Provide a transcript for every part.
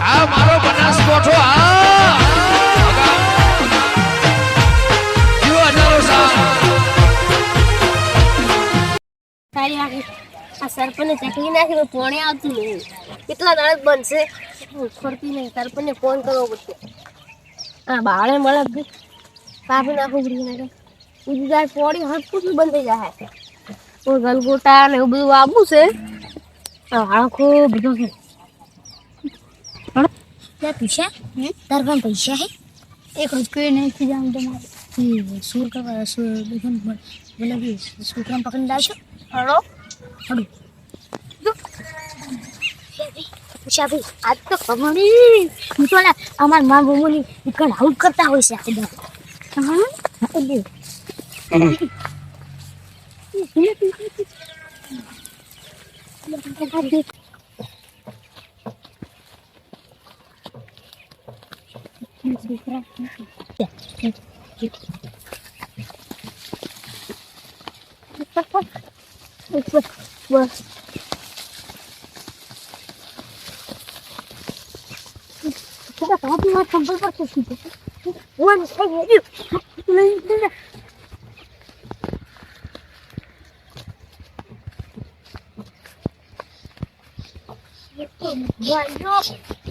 આ મારો બનાસકોઠો આ! આ સરપંચને ચકલી નાખી, પોણે આવતું નહીં. કેટલા દાડે બનશે? ખોરતી નહીં, સરપંચને ફોન કરવો પડશે. હા બાળે મળે કાપી નાખું ઉડી નાખે ઉડી જાય પોણી હટકું બંધ થઈ જાય. ગલગોટા ને એવું બધું આવું છે. આ આખો બધું છે. લે પૈસા તાર પણ પૈસા હે એક રોજ કોઈ નથી જામ તમારે સુર કરવા સુર દેખન બોલે કે છોકરાને પકડીને લાવશો હળો હળો શાભી આજ તો કમણી હું તો ને અમાર મા બમોની ઉકણ આઉટ કરતા હોય છે આ દર હા દે Thank you. Ребята, вот у нас там был картошник. Ой, смотри, Вдвоем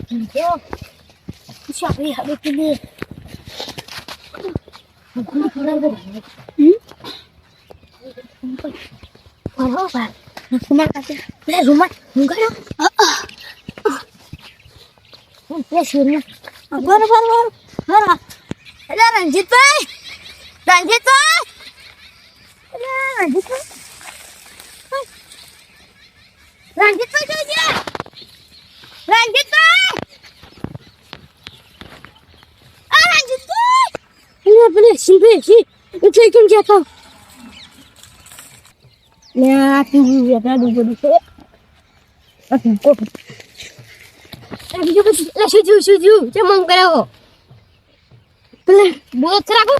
идем. Siapa ni habis ini? Hmm? Mana apa? Rumah kasih. Lihat rumah. Enggak dong. Ah, ah. Ya sini. Baru Ini apa ni? Sini sini. Itu ikut jatuh. Nah, tunggu ya, tunggu dulu. Ah, tunggu. એ બીજું કશું એટલે શું થયું શું થયું કેમ આમ કરાવો પેલે બોલો જ રાખો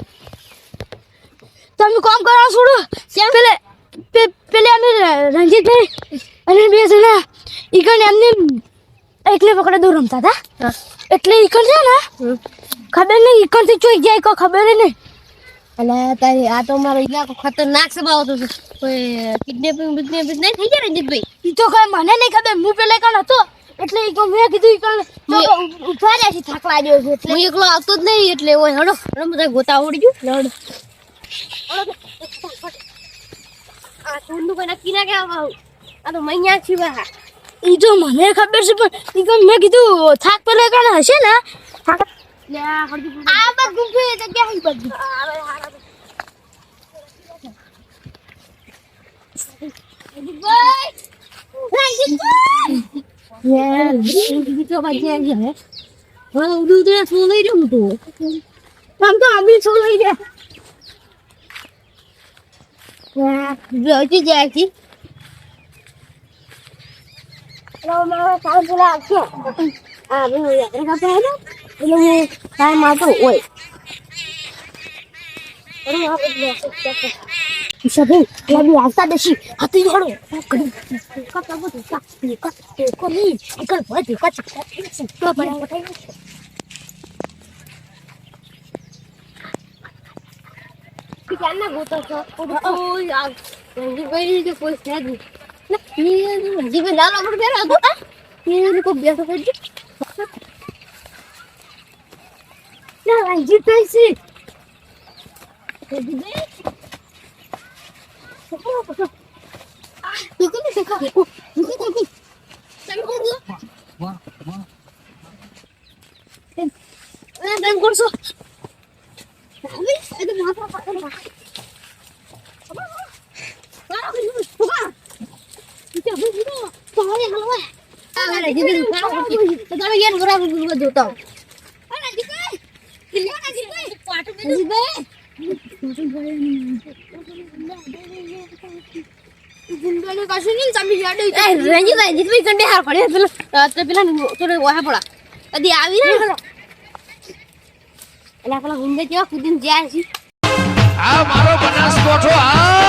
તમે કામ કરો છોડો કેમ પેલે પેલે અમે ર- રંજીતભાઈ અને બે જણા ઈકણ એમને એકલે પકડે દૂર રમતા હતા એટલે ઈકણ છે ને ખબર નહીં ઈકણથી ચોઈ જાય કો ખબર નહીં. અને તારી આ તો મારો ઇલાકો ખતરનાક સ્વભાવ હતો છે કોઈ કિડનેપિંગ બિડનેપિંગ નહીં થઈ જાય રંજીતભાઈ ઈ તો કઈ મને નહીં ખબર હું પેલે કણ હતો. એટલે ઈ મેં કીધું ઈકણ ઉઠવા છે થાક લાગ્યો છે એટલે. હું એકલો આવતો જ નહીં એટલે ઓય હડો હડો બધા ગોતા આવડી ગયું લડ આ ચોરનું કોઈ નક્કી ના કહેવા આ તો મૈયા છીવા ઈ તો મને ખબર છે પણ ઈ કણ મેં કીધું થાક પેલે કણ હશે ને? થાક લે આ બાજુ છે જગ્યા હી બાજુ. આ એટલે હું ટાઈમ આવતો હોય અરે આ બધું સભી લબી આવતા દેશી હાથી જોડો કડી કટા બધું કાપી કટ કોની એકલ ભરી કટ તો બરાબર ક્યારના ગોતો છો કોઈ આ રંજીભાઈ તો કોઈ છે જ નહીં ના, એ રંજીભાઈ લાલ આપણે હતો આ એ કોઈ બેઠો કરજો ના રંજીત ભાઈ છે રંજીભાઈ દુકાન છે કા દુકાન આ મારો બનાસકોઠો આ